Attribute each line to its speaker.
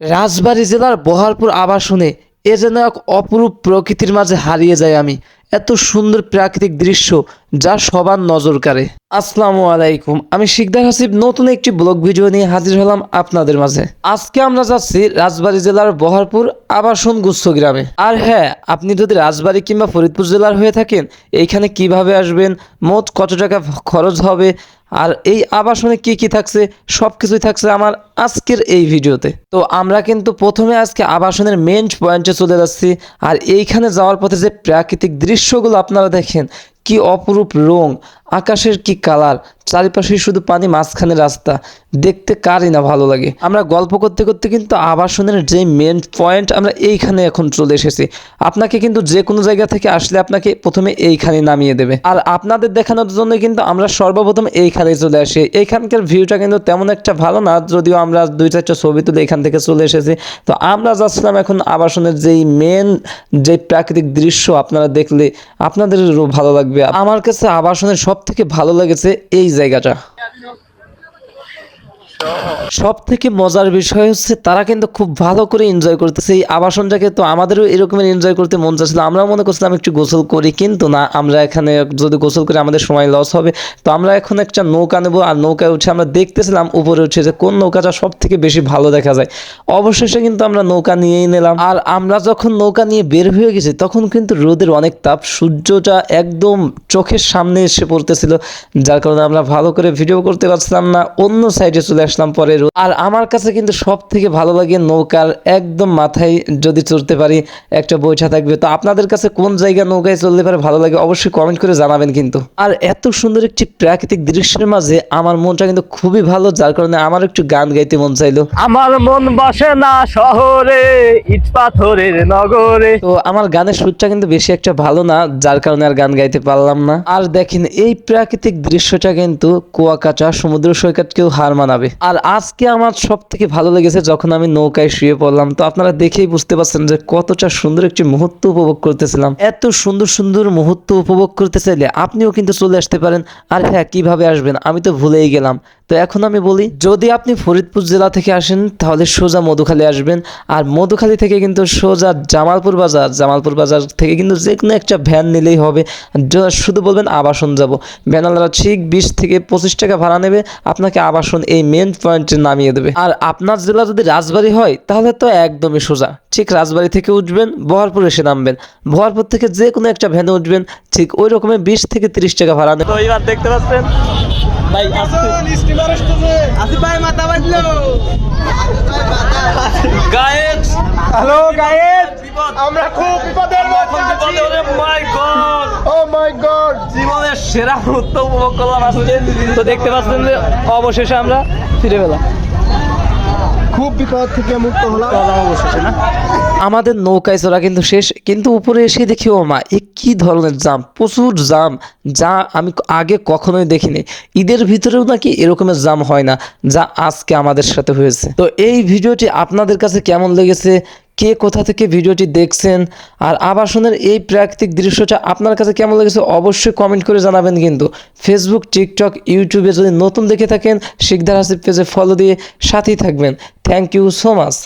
Speaker 1: রাজবাড়ী জেলার বহারপুর আবাসনে এ যেন এক অপরূপ প্রকৃতির মাঝে হারিয়ে যায় আমি। এত সুন্দর প্রাকৃতিক দৃশ্য যা সবার নজর কাড়ে। আসসালামু আলাইকুম। আমি শিকদার হাসিব। নতুন একটি ব্লগ ভিডিও নিয়ে হাজির হলাম আপনাদের মাঝে। আজকে আমরা যাচ্ছি রাজবাড়ী জেলার বহারপুর আবাসন গুচ্ছ গ্রামে। আর হ্যাঁ আপনি যদি রাজবাড়ী কিংবা ফরিদপুর জেলার হয়ে থাকেন, এইখানে কীভাবে আসবেন, মোট কত টাকা খরচ হবে আর এই আবাসনে কি কি থাকছে? সব কিছুই থাকছে আমার আজকের এই ভিডিওতে। তো আমরা কিন্তু প্রথমে আজকে আবাসনের মেন পয়েন্টে চলে যাচ্ছি। আর এইখানে যাওয়ার পথে যে প্রাকৃতিক দৃশ্যগুলো আপনারা দেখেন, কি অপরূপ রং আকাশের কি কালার? চারিপাশে শুধু পানি, মাঝখানে রাস্তা। দেখতে কারই না ভালো লাগে। আমরা গল্প করতে করতে কিন্তু আবাসনের যে মেন পয়েন্ট আমরা এইখানে এখন চলে এসেছি। আপনাকে কিন্তু যে কোনো জায়গা থেকে আসলে আপনাকে প্রথমে এইখানে নামিয়ে দেবে। আর আপনাদের দেখানোর জন্য কিন্তু আমরা সর্বপ্রথম এইখানে চলে আসি। এইখানকার ভিউটা কিন্তু তেমন একটা ভালো না, যদিও আমরা দুই চারটা ছবি তুলে এখান থেকে চলে এসেছি। তো আমরা যাচ্ছিলাম এখন আবাসনের যেই মেন যে প্রাকৃতিক দৃশ্য আপনারা দেখলে আপনাদেরও ভালো লাগবে। আমার কাছে আবাসনের সব থেকে ভালো লেগেছে এই জায়গাটা। সব থেকে মজার বিষয় হচ্ছে তারা কিন্তু খুব ভালো করে এনজয় করতেছে। এই আবাসনটাকে তো আমাদেরও এরকমের এনজয় করতে মন চাচ্ছিল। আমরা মনে করছিলাম একটু গোসল করি, কিন্তু না, আমরা এখানে যদি গোসল করি আমাদের সময় লস হবে। তো আমরা এখন একটা নৌকা নেব আর নৌকায় উঠে আমরা দেখতেছিলাম উপরে উঠে যে কোন নৌকাটা সব থেকে বেশি ভালো দেখা যায়। অবশেষে কিন্তু আমরা নৌকা নিয়েই নিলাম। আর আমরা যখন নৌকা নিয়ে বের হয়ে গেছি, তখন কিন্তু রোদের অনেক তাপ, সূর্যটা একদম চোখের সামনে এসে পড়তেছিল। যার কারণে আমরা ভালো করে ভিডিও করতে পারছিলাম না, অন্য সাইডে চলে আসলাম পরে আর আমার কাছে কিন্তু সব থেকে ভালো লাগে নৌকার একদম মাথায় যদি চড়তে পারি একটা বৈঠা থাকবে। তো আপনাদের কাছে কোন জায়গা নৌকায় চলতে পারে ভালো লাগে অবশ্যই কমেন্ট করে জানাবেন কিন্তু। আর এত সুন্দর একটি প্রাকৃতিক দৃশ্যের মাঝে আমার মনটা কিন্তু খুবই ভালো যার কারণে আমার একটু গান গাইতে মন চাইলো।
Speaker 2: আমার মন বসে না শহরে ইট পাথরের নগরে।
Speaker 1: তো আমার গানের সুরটা কিন্তু বেশি একটা ভালো না যার কারণে আর গান গাইতে পারলাম না। আর দেখেন এই প্রাকৃতিক দৃশ্যটা কিন্তু কুয়াকাটা সমুদ্র সৈকত সৈকতকেও হার মানাবে। আর আজকে আমার সব থেকে ভালো লেগেছে যখন আমি নৌকায় শুয়ে পড়লাম, তো আপনারা দেখেই বুঝতে পারছেন যে কতটা সুন্দর একটি মুহূর্ত উপভোগ করতেছিলাম। এত সুন্দর সুন্দর মুহূর্ত উপভোগ করতে চাইলে আপনিও কিন্তু চলে আসতে পারেন। আর হ্যাঁ কীভাবে আসবেন আমি তো ভুলেই গেলাম। তো এখন আমি বলি, যদি আপনি ফরিদপুর জেলা থেকে আসেন, তাহলে সোজা মধুখালী আসবেন। আর মধুখালী থেকে কিন্তু সোজা জামালপুর বাজার জামালপুর বাজার থেকে কিন্তু যে কোনো একটা ভ্যান নিলেই হবে। শুধু বলবেন আবাসন যাব। ভ্যানালারা ঠিক বিশ থেকে পঁচিশ টাকা ভাড়া নেবে, আপনাকে আবাসন এই মেন পয়েন্টে নামিয়ে দেবে। আর আপনার জেলা যদি রাজবাড়ী হয়, তাহলে তো একদমই সোজা। ঠিক রাজবাড়ী থেকে উঠবেন বহরপুর এসে নামবেন। বহরপুর থেকে যে কোনো একটা ভ্যানে উঠবেন, ঠিক ওই রকমের বিশ থেকে তিরিশ টাকা ভাড়া নেবে।
Speaker 2: এবার দেখতে পাচ্ছেন ভাই আসিফ ভাই মাথা বাজলো গায়েস
Speaker 3: হ্যালো গাইস আমরা খুব বিপদের মধ্যে আছি।
Speaker 2: My God.
Speaker 3: Oh my God.
Speaker 2: জীবনের সেরা মুহূর্ত উপভোগ করলাম আসলে তো দেখতে পাচ্ছেন যে অবশেষে আমরা ফিরে পেলাম।
Speaker 3: খুব বিপদ থেকে মুক্ত হলাম।
Speaker 1: আমাদের নৌকায় চড়া কিন্তু শেষ, কিন্তু উপরে এসে দেখি, ও মা, এ কি ধরনের জাম? প্রচুর জাম, যা আমি আগে কখনোই দেখিনি। ঈদের ভিতরেও নাকি এরকমের জাম হয় না, যা আজকে আমাদের সাথে হয়েছে। তো এই ভিডিওটি আপনাদের কাছে কেমন লেগেছে? কে কোথা থেকে ভিডিওটি দেখছেন আর আবাসনের এই প্রাকৃতিক দৃশ্যটা আপনার কাছে কেমন লেগেছে অবশ্যই কমেন্ট করে জানাবেন কিন্তু। ফেসবুক টিকটক ইউটিউবে যদি নতুন দেখে থাকেন, শিকদার হাসিব পেজে ফলো দিয়ে সাথেই থাকবেন। Thank you so much